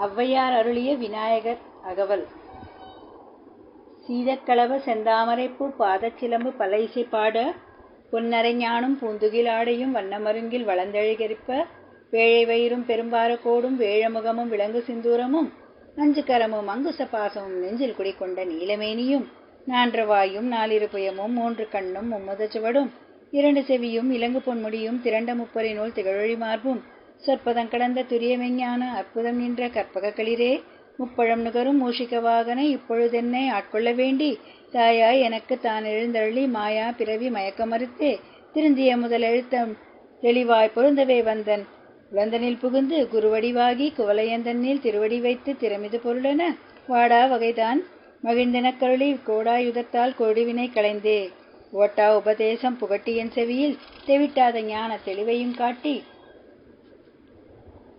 ஔவையார் அருளிய விநாயகர் அகவல். சீதக்கலவ செந்தாமரைப்பூ பாதச்சிலம்பு பல இசை பாட பொன்னரைஞானும் பூந்துகில் ஆடையும் வண்ணமருங்கில் வளர்ந்தழுகரிப்ப வேழை வயிறும் பெரும்பாரக்கோடும் வேழமுகமும் விலங்கு சிந்தூரமும் அஞ்சு கரமும் அங்குச பாசமும் நெஞ்சில் குடிக்கொண்ட நீலமேனியும் நான்ற வாயும் நாலிரு புயமும் மூன்று கண்ணும் மும்முத சுவடும் இரண்டு செவியும் இலங்கு பொன்முடியும் திரண்ட முப்பரி நூல் திகழொழி மார்பும் சொற்பதம் கடந்த துரியமெஞ்ஞான அற்புதம் நின்ற கற்பக களிரே முப்பழம் நுகரும் மூஷிக வாகனை இப்பொழுதென்னை ஆட்கொள்ள வேண்டி? தாயாய் எனக்கு தான் எழுந்தருளி மாயா பிறவி மயக்கமறுத்தே திருந்திய முதல் எழுத்தம் தெளிவாய் பொருந்தவே வந்தன். உழந்தனில் புகுந்து குருவடிவாகி குவலையந்தனில் திருவடி வைத்து திறமிது பொருளென வாடா வகைதான் மகிழ்ந்தெனக்கருளி கோடாயுதத்தால் கொடுவினை களைந்தே. ஓட்டா உபதேசம் புகட்டியன் செவியில் தெவிட்டாத ஞான தெளிவையும் காட்டி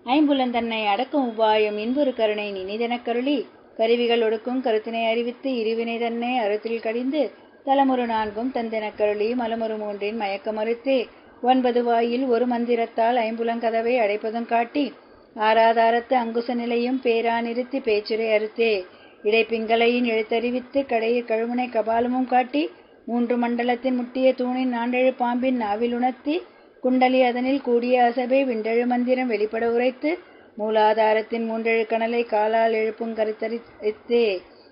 ஐம்புலந்தன்னை அடக்கும் உபாயம் இன்புறு கருணை நினிதனக் கருளி. கருவிகள் ஒடுக்கும் கருத்தினை அறிவித்து இருவினை தன்னை அறுத்தில் கடிந்து தலமுறு நான்கும் தந்தெனக் கருளி. மலமுறு மூன்றின் மயக்க மறுத்தே. ஒன்பது வாயில் ஒரு மந்திரத்தால் ஐம்புலங்கதவை அடைப்பதும் காட்டி. ஆராதாரத்து அங்குச நிலையும் பேரா நிறுத்தி பேச்சுரை அறுத்தே. இடைப்பிங்களையின் எழுத்தறிவித்து கடையில் கழுமுனை கபாலமும் காட்டி. மூன்று மண்டலத்தின் முட்டிய தூணின் நாண்டெழு பாம்பின் நாவில் உணர்த்தி. குண்டலி அதனில் கூடிய அசபை விண்டெழு மந்திரம் வெளிப்பட உரைத்து மூலாதாரத்தின் மூன்றெழு கணலை காலால் எழுப்பும் கருத்தரித்தே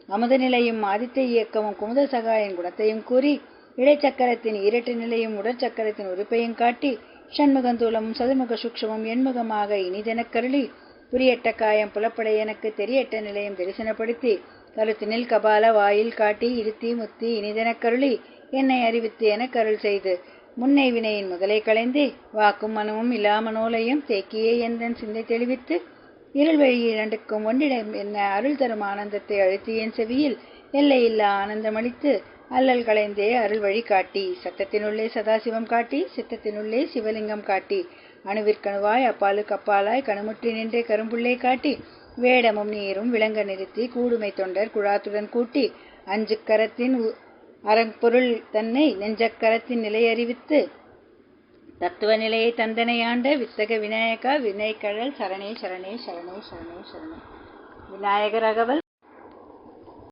அமுத நிலையும் ஆதித்த இயக்கமும் குமுத சகாயின் குணத்தையும் கூறி இடைச்சக்கரத்தின் இரட்டு நிலையும் உடற்சக்கரத்தின் உறுப்பையும் காட்டி ஷண்முகந்தூலமும் சதுமுக சுக்ஷமும் எண்முகமாக இனிதெனக் கருளி புரியட்ட காயம் புலப்பட எனக்கு தெரியட்ட நிலையம் தரிசனப்படுத்தி கருத்தினில் கபால வாயில் காட்டி இருத்தி முத்தி இனிதெனக் கருளி என்னை அறிவித்து எனக் கருள் செய்து முன்னை வினையின் முதலை களைந்து வாக்கும் மனமும் இல்லாமனோலையும் தேக்கியே எந்தன் சிந்தை தெளிவித்து இருள் வழி இரண்டுக்கும் ஒன்றிடம் என்ன அருள் தரும் ஆனந்தத்தை அழுத்தியன் செவியில் எல்லையில்லா ஆனந்தமளித்து அல்லல் களைந்தே அருள் வழி காட்டி சத்தத்தினுள்ளே சதாசிவம் காட்டி சித்தத்தினுள்ளே சிவலிங்கம் காட்டி அணுவிற்கணுவாய் அப்பாலுக்கு அப்பாலாய் கணுமுற்றி நின்றே கரும்புள்ளே காட்டி வேடமும் நீரும் விளங்க நிறுத்தி கூடுமை தொண்டர் குழாத்துடன் கூட்டி அஞ்சு கரத்தின் அறம்பொருள் தன்னை நெஞ்சக்கரத்தின் நிலை அறிவித்து தத்துவ நிலையை தந்தனையாண்ட வித்தக விநாயகா வினைக்கழல் சரணே சரணே சரணே சரணே சரணே. விநாயகர் அகவல்